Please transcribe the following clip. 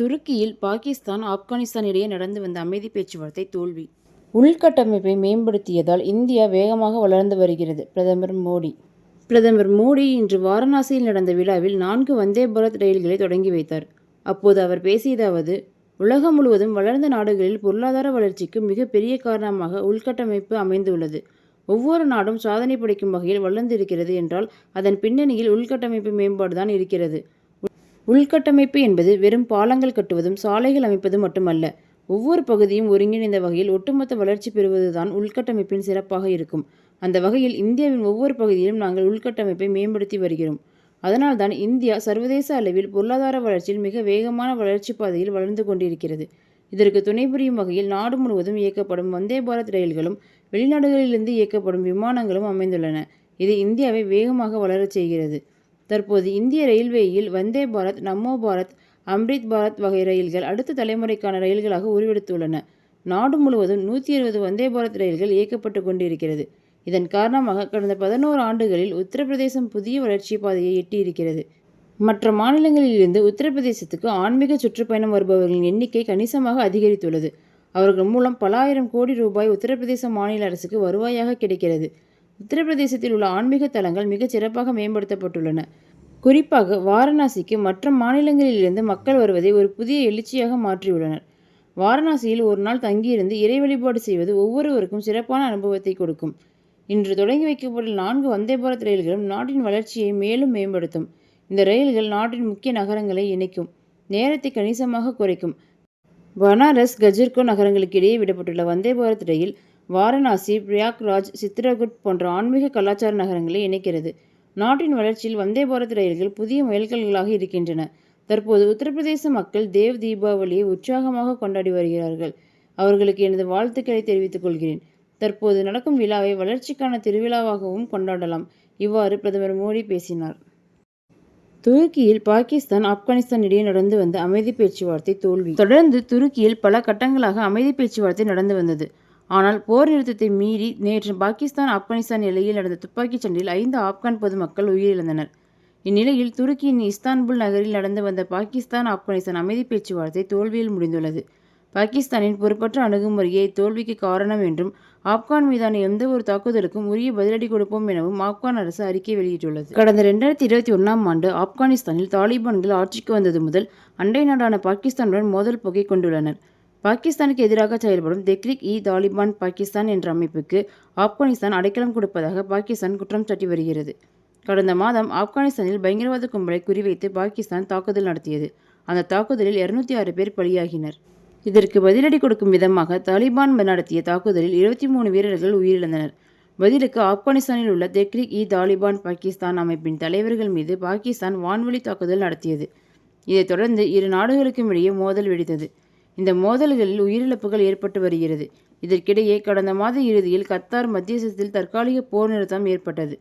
துருக்கியில் பாகிஸ்தான் ஆப்கானிஸ்தான் இடையே நடந்து வந்த அமைதி பேச்சுவார்த்தை தோல்வி. உள்கட்டமைப்பை மேம்படுத்தியதால் இந்தியா வேகமாக வளர்ந்து வருகிறது பிரதமர் மோடி. பிரதமர் மோடி இன்று வாரணாசியில் நடந்த விழாவில் நான்கு வந்தே பாரத் ரயில்களை தொடங்கி வைத்தார். அப்போது அவர் பேசியதாவது உலகம் முழுவதும் வளர்ந்த நாடுகளில் பொருளாதார வளர்ச்சிக்கு மிகப்பெரிய காரணமாக உள்கட்டமைப்பு அமைந்துள்ளது. ஒவ்வொரு நாடும் சாதனை படைக்கும் வகையில் வளர்ந்திருக்கிறது என்றால் அதன் பின்னணியில் உள்கட்டமைப்பு மேம்பாடுதான் இருக்கிறது. உள்கட்டமைப்பு என்பது வெறும் பாலங்கள் கட்டுவதும் சாலைகள் அமைப்பதும் மட்டுமல்ல. ஒவ்வொரு பகுதியும் ஒருங்கிணைந்த வகையில் ஒட்டுமொத்த வளர்ச்சி பெறுவதுதான் உள்கட்டமைப்பின் சிறப்பாக இருக்கும். அந்த வகையில் இந்தியாவின் ஒவ்வொரு பகுதியிலும் நாங்கள் உள்கட்டமைப்பை மேம்படுத்தி வருகிறோம். அதனால்தான் இந்தியா சர்வதேச அளவில் பொருளாதார வளர்ச்சியில் மிக வேகமான வளர்ச்சி பாதையில் வளர்ந்து கொண்டிருக்கிறது. இதற்கு துணை புரியும் வகையில் நாடு முழுவதும் இயக்கப்படும் வந்தே பாரத் ரயில்களும் வெளிநாடுகளிலிருந்து இயக்கப்படும் விமானங்களும் அமைந்துள்ளன. இது இந்தியாவை வேகமாக வளரச் செய்கிறது. தற்போது இந்திய ரயில்வேயில் வந்தே பாரத் நமோ பாரத் அம்ரித் பாரத் வகை ரயில்கள் அடுத்த தலைமுறைக்கான ரயில்களாக உருவெடுத்துள்ளன. நாடு முழுவதும் நூற்றி இருபது வந்தே பாரத் ரயில்கள் இயக்கப்பட்டு கொண்டிருக்கிறது. இதன் காரணமாக கடந்த பதினோரு ஆண்டுகளில் உத்தரப்பிரதேசம் புதிய வளர்ச்சி பாதையை எட்டியிருக்கிறது. மற்ற மாநிலங்களிலிருந்து உத்தரப்பிரதேசத்துக்கு ஆன்மீக சுற்றுப்பயணம் வருபவர்களின் எண்ணிக்கை கணிசமாக அதிகரித்துள்ளது. அவர்கள் மூலம் பல ஆயிரம் கோடி ரூபாய் உத்தரப்பிரதேச மாநில அரசுக்கு வருவாயாக கிடைக்கிறது. உத்தரப்பிரதேசத்தில் உள்ள ஆன்மீக தலங்கள் மிகச் சிறப்பாக மேம்படுத்தப்பட்டுள்ளன. குறிப்பாக வாரணாசிக்கு மற்ற மாநிலங்களிலிருந்து மக்கள் வருவதை ஒரு புதிய எழுச்சியாக மாற்றியுள்ளனர். வாரணாசியில் ஒரு நாள் தங்கியிருந்து இறை வழிபாடு செய்வது ஒவ்வொருவருக்கும் சிறப்பான அனுபவத்தை கொடுக்கும். இன்று தொடங்கி வைக்கப்பட்ட நான்கு வந்தே பாரத் ரயில்களும் நாட்டின் வளர்ச்சியை மேலும் மேம்படுத்தும். இந்த ரயில்கள் நாட்டின் முக்கிய நகரங்களை இணைக்கும் நேரத்தை கணிசமாக குறைக்கும். பனாரஸ் கஜிர்கோ நகரங்களுக்கு இடையே விடப்பட்டுள்ள வந்தே பாரத் ரயில் வாரணாசி பிரயாக்ராஜ் சித்ரகுட் போன்ற ஆன்மீக கலாச்சார நகரங்களை இணைக்கிறது. நாட்டின் வளர்ச்சியில் வந்தே பாரத் ரயில்கள் புதிய மைல்கல்களாக இருக்கின்றன. தற்போது உத்தரப்பிரதேச மக்கள் தேவ் தீபாவளியை உற்சாகமாக கொண்டாடி வருகிறார்கள். அவர்களுக்கு எனது வாழ்த்துக்களை தெரிவித்துக் கொள்கிறேன். தற்போது நடக்கும் விழாவை வளர்ச்சிக்கான திருவிழாவாகவும் கொண்டாடலாம். இவ்வாறு பிரதமர் மோடி பேசினார். துருக்கியில் பாகிஸ்தான் ஆப்கானிஸ்தான் இடையே நடந்து வந்த அமைதி பேச்சுவார்த்தை தோல்வி. தொடர்ந்து துருக்கியில் பல கட்டங்களாக அமைதி பேச்சுவார்த்தை நடந்து வந்தது. ஆனால் போர் நிறுத்தத்தை மீறி நேற்று பாகிஸ்தான் ஆப்கானிஸ்தான் எல்லையில் நடந்த துப்பாக்கிச் சண்டையில் ஐந்து ஆப்கான் பொதுமக்கள் உயிரிழந்தனர். இந்நிலையில் துருக்கியின் இஸ்தான்புல் நகரில் நடந்து வந்த பாகிஸ்தான் ஆப்கானிஸ்தான் அமைதி பேச்சுவார்த்தை தோல்வியில் முடிந்துள்ளது. பாகிஸ்தானின் பொறுப்பற்ற அணுகுமுறையே தோல்விக்கு காரணம் என்றும் ஆப்கான் மீதான எந்த ஒரு தாக்குதலுக்கும் உரிய பதிலடி கொடுப்போம் எனவும் ஆப்கான் அரசு அறிக்கை வெளியிட்டுள்ளது. கடந்த இரண்டாயிரத்தி இருபத்தி ஒன்றாம் ஆண்டு ஆப்கானிஸ்தானில் தாலிபான்கள் ஆட்சிக்கு வந்தது முதல் அண்டை நாடான பாகிஸ்தானுடன் மோதல் போக்கை கொண்டுள்ளனர். பாகிஸ்தானுக்கு எதிராக செயல்படும் தெக்ரிக் இ தாலிபான் பாகிஸ்தான் என்ற அமைப்புக்கு ஆப்கானிஸ்தான் அடைக்கலம் கொடுப்பதாக பாகிஸ்தான் குற்றம் சாட்டி வருகிறது. கடந்த மாதம் ஆப்கானிஸ்தானில் பயங்கரவாத கும்பலை குறிவைத்து பாகிஸ்தான் தாக்குதல் நடத்தியது. அந்த தாக்குதலில் இருநூத்தி ஆறு பேர் பலியாகினர். இதற்கு பதிலடி கொடுக்கும் விதமாக தாலிபான் நடத்திய தாக்குதலில் இருபத்தி மூணு வீரர்கள் உயிரிழந்தனர். பதிலுக்கு ஆப்கானிஸ்தானில் உள்ள தெக்ரிக் இ தாலிபான் பாகிஸ்தான் அமைப்பின் தலைவர்கள் மீது பாகிஸ்தான் வான்வழி தாக்குதல் நடத்தியது. இதைத் தொடர்ந்து இரு நாடுகளுக்கும் இடையே மோதல் வெடித்தது. இந்த மோதல்களில் உயிரிழப்புகள் ஏற்பட்டு வருகிறது. இதற்கிடையே கடந்த மாத இறுதியில் கத்தார் மத்தியஸ்தத்தில் தற்காலிக போர் நிறுத்தம் ஏற்பட்டது.